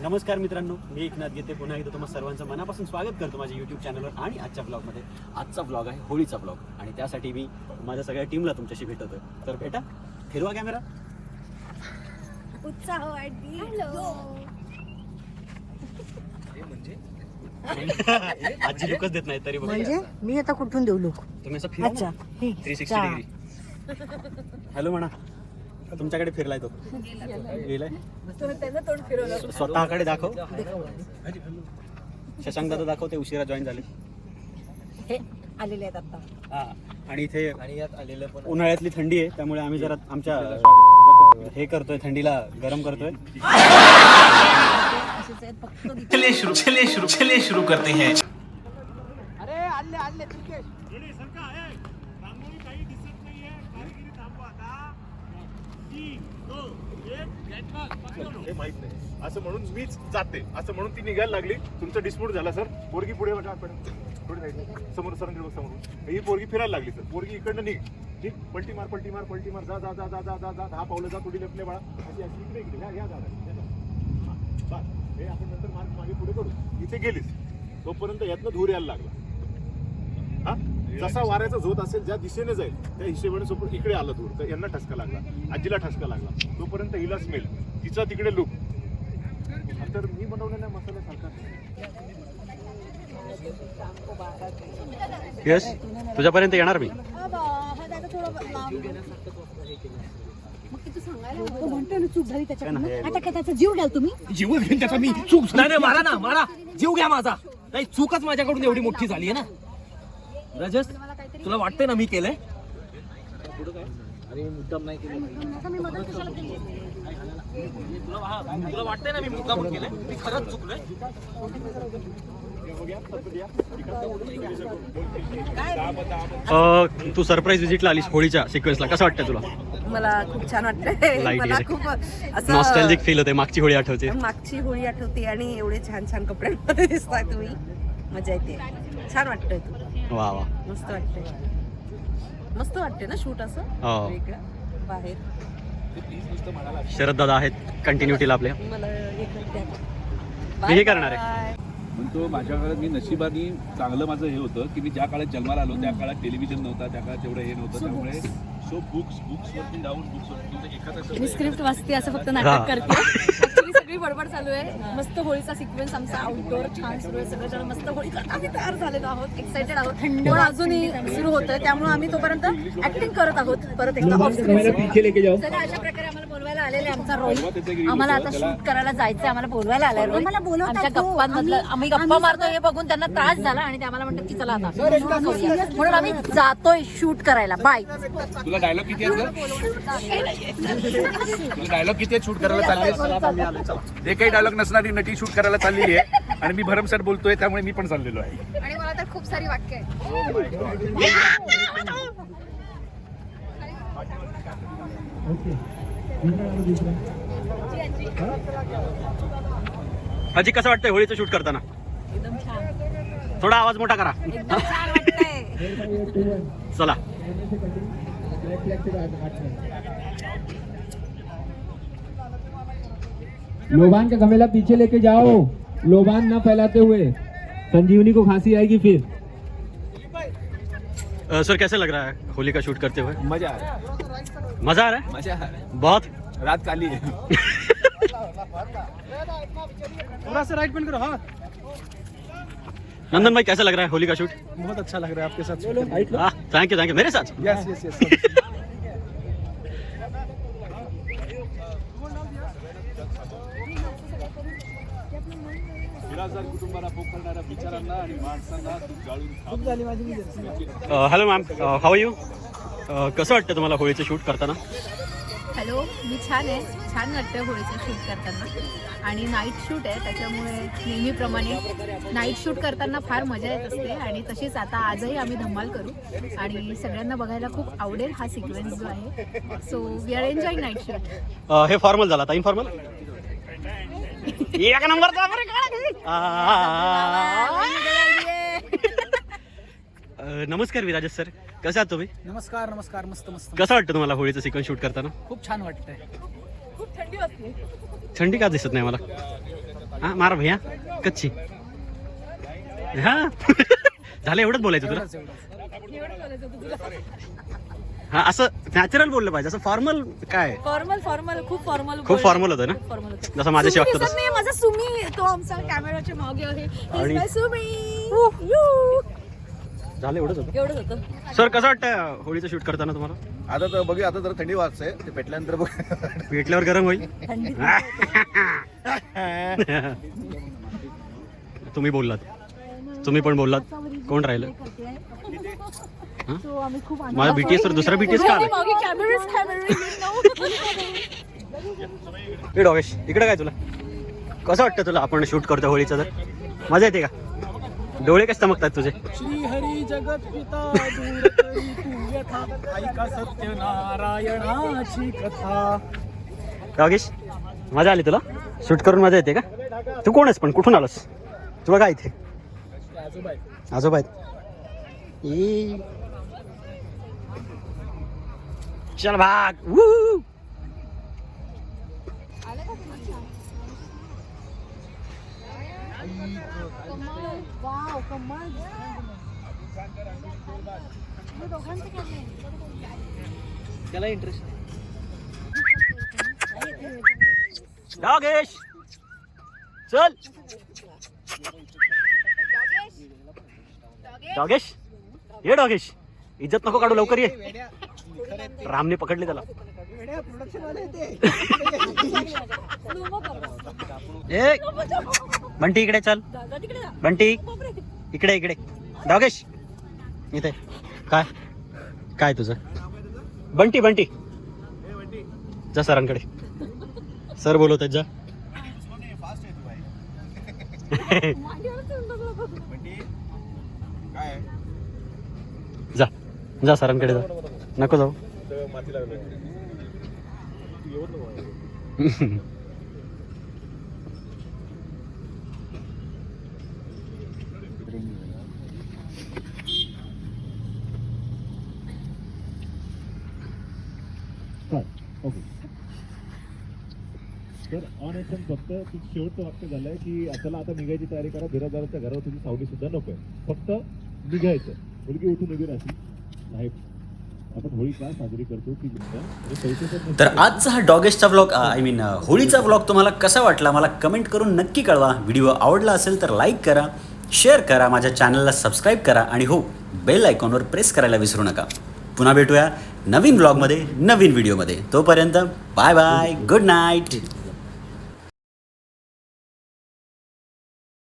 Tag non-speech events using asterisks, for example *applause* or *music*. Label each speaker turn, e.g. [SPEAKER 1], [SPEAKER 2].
[SPEAKER 1] नमस्कार मित्रांनो मी एकनाथ घेते पुन्हा एकदा तुम्हाला सर्वांचं मनापासून स्वागत करतो माझ्या युट्यूब चॅनलवर आणि आजच्या ब्लॉगमध्ये आजचा ब्लॉग आहे होळीचा ब्लॉग आणि त्यासाठी मी माझ्या सगळ्या टीमला तुमच्याशी भेटतोय. तर बेटा फिरवा कॅमेरा
[SPEAKER 2] उत्साह वाढली. *laughs*
[SPEAKER 1] आजी लुकच देत नाही तरी बघा
[SPEAKER 3] म्हणजे? मी आता कुठून देऊ लोक
[SPEAKER 1] तुम्ही असं फिरा
[SPEAKER 3] अच्छा.
[SPEAKER 1] Three sixty. डिग्री हॅलो म्हणा. तुमच्याकडे फिरलाय तो. गेलाय? स्वतःकडे दाखव. शशांक दादा दाखव ते उशिरा जॉईन झाले.
[SPEAKER 3] हे आलेले आहेत आता.
[SPEAKER 1] हा आणि इथे
[SPEAKER 4] आणि यात आलेलं पण
[SPEAKER 1] उन्हाळ्यातली थंडी आहे त्यामुळे आम्ही जरा आमच्या हे करतोय थंडीला गरम करतोय.
[SPEAKER 3] असेच आहेत फक्त
[SPEAKER 5] चलिए शुरू चलिए शुरू चलिए शुरू करते हैं.
[SPEAKER 6] हे माहीत नाही. असं म्हणून मीच जाते. असं म्हणून ती निघायला लागली. तुमचा डिस्प्यूट झाला सर पोरगी पुढे वाटा आपण. थोडी नाही समोर सर समोर ही पोरगी फिरायला लागली सर पोरगी इकडनं निघ. ठीक पलटी मार पलटी मार पलटी मार जा जा जा जा जा जा जा. दहा पावलं जा थोडी लपले बाळा. अशी अशी इकडे इकडे. या या या हे आपण नंतर मार्ग मागे पुढे करू. इथे गेलीस. तोपर्यंत यातनं धूर यायला लागला. हा? जसा वाऱ्याचा झोत असेल ज्या दिशेने जाईल त्या हिशेबाने सोबत इकडे आलं धूर तर यांना ठसका लागला. आजीला ठसका लागला. तोपर्यंत हिला स्मेल तिचा तिकडे लुक तर मी बनवलेल्या मसाल्यासारखा
[SPEAKER 1] यस तुझ्यापर्यंत येणार मी.
[SPEAKER 3] तो म्हणतोय ना चूक झाली
[SPEAKER 1] काय नाही.
[SPEAKER 3] त्याच्याकडून आता काय त्याचा जीव
[SPEAKER 4] घेऊन त्याचा मी चूक नाही नाही, मारा ना मारा. जीव घ्या माझा. नाही चूकच माझ्याकडून एवढी मोठी झाली आहे ना. रजस तुला वाटतंय ना मी केलंय? अरे मुद्दाम नाही तुला वा- तुला वाटतंय ना मी मुद्दाम केलंय? मी खरंच चुकलोय?
[SPEAKER 1] तू सरप्राईज विजिटला आलीस होळीच्या सिक्वेन्सला कसं वाटतं तुला?
[SPEAKER 7] मला खूप छान वाटतंय. *laughs* मला. खूप असं
[SPEAKER 1] नॉस्टॅल्जिक फील होते मागची होळी आठवते.
[SPEAKER 7] मागची होळी आठवते आणि एवढे छान छान कपड्यांमध्ये दिसताय तुम्ही. मजा येते. छान वाटतंय. तू
[SPEAKER 1] वा वा
[SPEAKER 7] मस्त वाटतंय मस्त वाटते ना शूट असं
[SPEAKER 1] हो.
[SPEAKER 7] वेगळं बाहेर
[SPEAKER 1] शरद दादा आहेत कंटिन्युटीला आपल्या
[SPEAKER 7] मला एक द्या.
[SPEAKER 1] मी हे
[SPEAKER 7] Bye
[SPEAKER 1] करणार आहे.
[SPEAKER 7] bye.
[SPEAKER 8] म्हणतो माझ्या काळात मी नशिबाने चांगलं माझं हे होतं की मी ज्या काळात जन्माला आलो त्या काळात टेलिव्हिजन नव्हता त्या काळात एवढं हे नव्हतं त्यामुळे सो बुक्स बुक्स वरती जाऊन बुक्स वरती
[SPEAKER 2] मी स्क्रिप्ट वाचते असं फक्त
[SPEAKER 1] हा.
[SPEAKER 2] नाटक करते *laughs* सगळी बडबड चालू आहे. मस्त होळीचा सिक्वेन्स आमचा आउटडोर छान सुरू आहे. सगळं जण मस्त होळी करत आम्ही तयार झालेलो आहोत. एक्साइटेड आहोत. पण अजूनही सुरू होतंय. त्यामुळे आम्ही तोपर्यंत ऍक्टिंग करत आहोत. परत एकदा ऑफ अशा प्रकारे आम्हाला आलेले आमचा रोहित आम्हाला आता शूट करायला जायचंय आम्हाला बोलवायला आलाय रोहित.
[SPEAKER 3] आम्हाला बोलवतात
[SPEAKER 2] आमच्या
[SPEAKER 3] हो.
[SPEAKER 2] गप्पांमधलं
[SPEAKER 3] आम्ही-
[SPEAKER 2] गप्पा मारतोय हे बघून त्यांना त्रास झाला आणि ते आम्हाला म्हणतात की चला आता म्हणून आम्ही जातोय शूट करायला. बाय
[SPEAKER 8] तुला डायलॉग किती आहेत गं? तुला डायलॉग किती आहेत शूट करायला चालले जे काही डायलॉग नसणारी नटी शूट करायला चाललेली आहे. आणि मी भरमसाठ बोलतोय त्यामुळे मी पण चाललेलो आहे.
[SPEAKER 2] आणि मला तर खूप सारी वाक्य आहेत.
[SPEAKER 1] अजी कसं वाटतंय होळीचं शूट करताना?
[SPEAKER 2] एकदम छान.
[SPEAKER 1] थोडा आवाज़ मोठा करा. चला.
[SPEAKER 9] लोबान का गमेला पीछे लेके जाओ. लोबान ना फैलाते हुए. संजीवनी को खांसी आएगी फिर.
[SPEAKER 1] अ, सर कैसे लग रहा है होली का शूट करते हुए?
[SPEAKER 8] मज़ा आ रहा
[SPEAKER 1] मज़ा आ रहा
[SPEAKER 8] है? मज़ा आ रहा
[SPEAKER 1] है। बहुत?
[SPEAKER 8] है रात काली है।
[SPEAKER 1] नंदन भाई कैसा लग रहा है होली का शूट
[SPEAKER 4] बहुत अच्छा लग रहा है आपके साथ
[SPEAKER 1] थैंक यू थैंक यू मेरे साथ?
[SPEAKER 4] Yes yes yes
[SPEAKER 1] hello ma'am how you कसं वाटतं तुम्हाला होळीचं शूट करताना?
[SPEAKER 2] हॅलो मी छान आहे. छान वाटतं होळीचं शूट करताना. आणि नाईट शूट आहे त्याच्यामुळे नेहमीप्रमाणे नाईट शूट करताना फार मजा येत असते. आणि तशीच आता आजही आम्ही धमाल करू. आणि सगळ्यांना बघायला खूप आवडेल हा सिक्वेन्स जो आहे. So we are enjoying night shoot
[SPEAKER 1] uh, हे फॉर्मल झाला आता इनफॉर्मल *laughs* एक नंबरचा *laughs* नमस्कार विराजस सर. कसं आहात तुम्ही?
[SPEAKER 4] नमस्कार नमस्कार. मस्त मस्त.
[SPEAKER 1] कसं वाटतं तुम्हाला होळीचं सिक्वेन्स शूट करताना?
[SPEAKER 4] खूप छान वाटतंय.
[SPEAKER 1] थंडी का दिसत नाही मला? हा मार भैया. कच्ची. हा. *laughs* झालं एवढंच बोलायचं तुला? हा असं नॅचरल बोललं पाहिजे. असं फॉर्मल काय?
[SPEAKER 2] फॉर्मल फॉर्मल खूप फॉर्मल
[SPEAKER 1] खूप formal होतं ना?
[SPEAKER 2] फॉर्मल होतं.
[SPEAKER 1] जसं माझ्याशी
[SPEAKER 2] सुमी
[SPEAKER 1] वागतं
[SPEAKER 2] दिसत
[SPEAKER 1] तसं.
[SPEAKER 2] नाही, माझा सुमी. तो आमचा कॅमेराच्या मागे आहे. He's
[SPEAKER 1] आणि-
[SPEAKER 2] my सुमी. यू.
[SPEAKER 1] झालं एवढंच होतं?
[SPEAKER 2] एवढंच होतं.
[SPEAKER 1] सर कसं वाटतं होळीचं शूट करताना तुम्हाला?
[SPEAKER 6] आता तर बघूया आता जर थंडी वाजते ते पेटल्यानंतर बघ
[SPEAKER 1] पेटल्यावर गरम होईल? *laughs* तुम्ही बोललात. तुम्ही पण बोललात. कोण राहिलं? हा? मला बीटीएस तर दुसरा बीटीएस का आलं?
[SPEAKER 2] मागे कॅमेराच कॅमेरा
[SPEAKER 1] ए डॉगेश इकडे काय तुला? कसं वाटतं तुला आपण शूट करतो होळीचं तर? मजा येते का? डोळे कसे चमकतात तुझे?
[SPEAKER 4] जगत पिता दूर करी तू यथा ऐका सत्य नारायणाची कथा.
[SPEAKER 1] डॉगेश मजा आली तुला? शूट करून मजा येते का? तू कोण आहेस पण? कुठून आलास? तुला काय इथे. आजोबा आहेत. ई. चल भाग. वू
[SPEAKER 4] त्याला इंटरेस्ट
[SPEAKER 1] डॉगेश चल! डॉगेश ये डॉगेश इज्जत नको काढू लवकर ये. रामने पकडले त्याला. ए बंटी इकडे चल. बंटी इकडे इकडे. डॉगेश इथे. काय? काय तुझं? बंटी बंटी. जा सरांकडे. सर बोलवत आहेत जा. जा. जा सरांकडे जा. नको जाऊ. *laughs*
[SPEAKER 6] तर ऑन एस फक्त तुझं शेवटचं वाक्य झालंय की आपल्याला आता निघायची तयारी करा. बिरादाराच्या घरावर तुझी सावली सुद्धा नकोय फक्त निघायचं. मुलगी उठून उभी राहतील साहेब होळी करतो तर
[SPEAKER 1] तर आजचा हा डॉगेशचा व्लॉग आय मीन होळीचा व्लॉग तुम्हाला कसा वाटला? मला कमेंट करून नक्की कळवा. व्हिडिओ आवडला असेल तर लाईक करा शेअर करा माझ्या चॅनलला सबस्क्राईब करा आणि हो बेल आयकॉनवर प्रेस करायला विसरू नका. पुन्हा भेटूया नवीन ब्लॉगमध्ये नवीन व्हिडिओमध्ये तोपर्यंत बाय बाय गुड नाईट